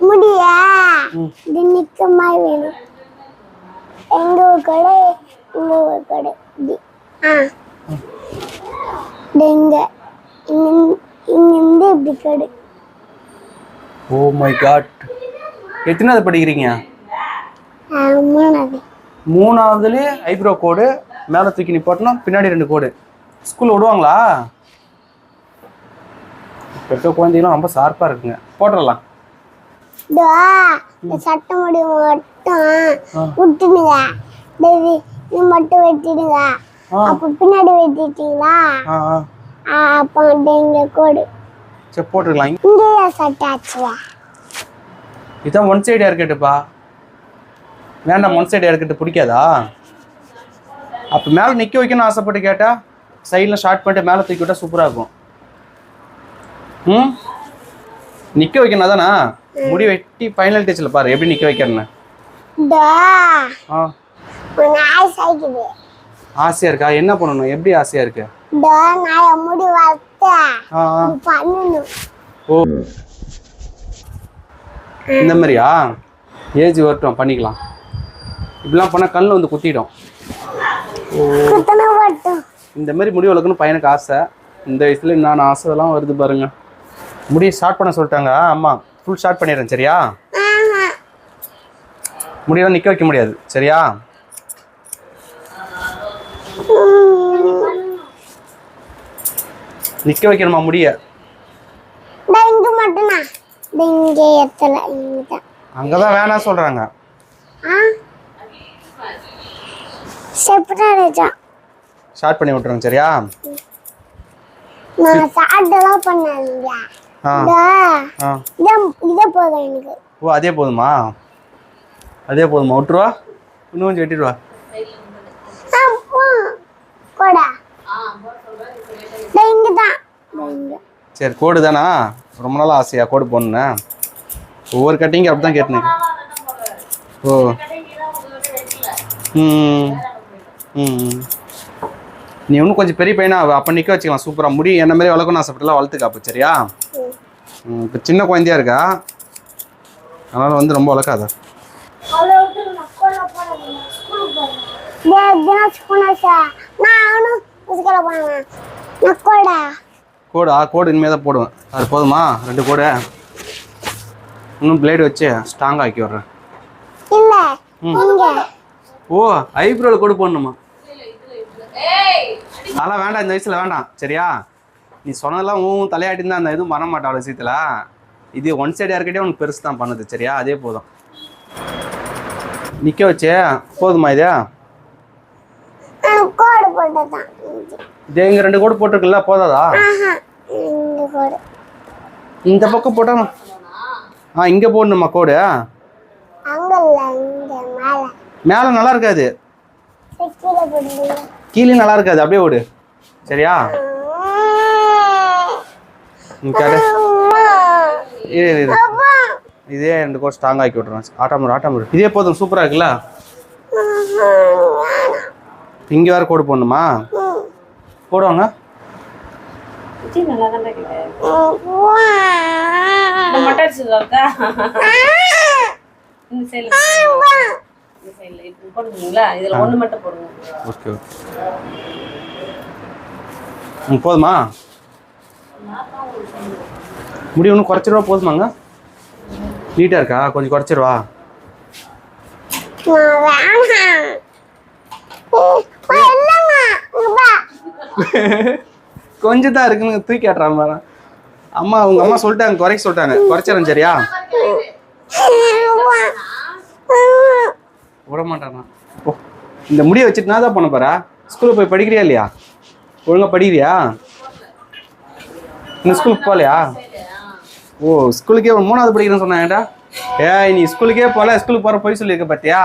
முடிய? நிக்க மாதிரி வேணும். எங்க கடை இங்க ஒரு கடை. ஆ. இங்க. இங்கிருந்து இப்படி கடை. Oh my god. எத்தனாவது படிக்கிறீங்க? மூணாவது. மூணாவதுலேயே ஐப்ரோ கோடு மேலே தூக்கி நிப்பாட்டினா பின்னாடி ரெண்டு கோடு. ஸ்கூலில் விடுவாங்களா? இப்போ இருக்க குழந்தைகளும் ரொம்ப ஷார்ப்பாக இருக்குங்க. போட்டுடலாம் சட்டை முடி மட்டும். விட்டுடுங்க. இது மட்டும் வெட்டிடுங்க. அப்ப பின்னாடி வெட்டிட்டீங்களா? அப்ப வந்து இங்க கோடு. சரி போட்டுக்கலாம். இங்கேயே சட்டை ஆச்சுவா? இதான் ஒன் சைடு இருக்கட்டுப்பா வேண்டாம் ஒன் சைடு இருக்கட்டு பிடிக்காதா? அப்போ மேலே நிற்க வைக்கணும்னு ஆசைப்பட்டு கேட்டா சைடில் ஷார்ட் பண்ணிட்டு மேலே தூக்கி விட்டா சூப்பராக இருக்கும். ம்? நிற்க வைக்கணும் தானே? முடி வெட்டி ஃபைனல் டீச்சில் பாரு எப்படி நிற்க வைக்கிறேன்னு. டா. ஆ. உன் நாய் சாய்க்குது ஆசையாக இருக்கா? என்ன பண்ணணும்? எப்படி ஆசையாக இருக்கு? ஓ. இந்த மாதிரியா? ஏஜ் வரட்டும் பண்ணிக்கலாம். இப்படிலாம் பண்ணால் கண்ணில் வந்து குத்திடும். இந்த மாதிரி முடி வளர்க்கணும் பையனுக்கு ஆசை. இந்த வயசுல நான் ஆசைலாம் வருது பாருங்க. முடியை ஸ்டார்ட் பண்ண சொல்லிட்டாங்க. அம்மா ஃபுல் ஸ்டார்ட் பண்ணிடுறேன் சரியா. முடியெல்லாம் நிற்க வைக்க முடியாது சரியா. நிற்க வைக்கணுமா முடிய? டா இங்க மட்டும்னா டா இங்கே எத்தல இங்கதான் அங்கே தான் வேணாம் செப்பரேட்டா ஸ்டார்ட் பண்ணி விட்டுருங்க சரியா? நான் சாட்டெல்லாம் பண்ணலையா ஓ அதே போதுமா? அதே போதுமா. விட்டுருவா? இன்னும் கொஞ்சம் வெட்டிடுவா சரி கோடு தானா? ரொம்ப நாள் ஆசையா கோடு போடணுன்னு ஒவ்வொரு கட்டிங்க அப்படி தான் கேட்டுனேன் ஓ ம் ம். நீ இன்னும் கொஞ்சம் பெரிய பையனா அப்போ நிற்க வச்சுக்கலாம் சூப்பராக முடி என்ன மாதிரி வளர்க்கணும் ஆசைப்பட்டுலாம் வளர்த்துக்க அப்போ சரியா இப்போ சின்ன குழந்தையா இருக்கா? அதனால் வந்து ரொம்ப வளர்க்காத. கோடா கோடு இனிமேல் தான் போடுவேன். அது போதுமா? ரெண்டு கோடு இன்னும் பிளேடு வச்சு ஸ்ட்ராங்காக ஆக்கி விட்றேன். ஓ ஐப்ரோவில் கோடு போடணுமா? அதெல்லாம் வேண்டாம் இந்த வயசில் வேண்டாம் சரியா? நீ சொன்னதெல்லாம் உன் தலையாட்டி தான் அந்த எதுவும் பண்ண அவ்வளோ விஷயத்தில். இது ஒன் சைடு யாருக்கிட்டே உனக்கு பெருசு தான் பண்ணுது சரியா? அதே போதும். நிற்க வச்சே போதுமா இதே? இதே இங்கே ரெண்டு கோடு போட்டிருக்குல்ல போதாதா? இந்த பக்கம் போட்டால் ஆ இங்கே போடணுமா கோடு? மேலே. நல்லா இருக்காது. கீழே நல்லா இருக்காது அப்படியே ஓடு. சரியா? இதே ரெண்டு கோட் ஸ்ட்ராங் ஆக்கி விட்றேன் ஆட்டாமர் ஆட்டாமர் இதே போதும் சூப்பராக இருக்குல்ல? இங்கே வேறு கோடு போடணுமா? போடுவாங்க. நல்லா தான் இதில் ஒன்று மட்டும் போடுங்க ஓகே ஓகே ம் போதுமா முடி ஒன்று குறைச்சிருவா போதுமாங்க? நீட்டாக இருக்கா? கொஞ்சம் குறைச்சிருவா? கொஞ்சம் தான் இருக்குன்னு தூக்கி ஆட்டுறான் பாரு. அம்மா உங்க அம்மா சொல்லிட்டாங்க குறைக்க சொல்லிட்டாங்க. குறைச்சிடறேன் சரியா? மாட்டானா? ஓ இந்த முடியை வச்சுட்டு நான் தான் பண்ண போறா? ஸ்கூலுக்கு போய் படிக்கிறியா இல்லையா? ஒழுங்கா படிக்கிறியா? இந்த ஸ்கூலுக்கு போகலையா? ஓ ஸ்கூலுக்கே மூணாவது படிக்கிறேன்னு சொன்னாங்கடா ஏய் நீ ஸ்கூலுக்கே போகல ஸ்கூலுக்கு போகிற போய் சொல்லியிருக்க பார்த்தியா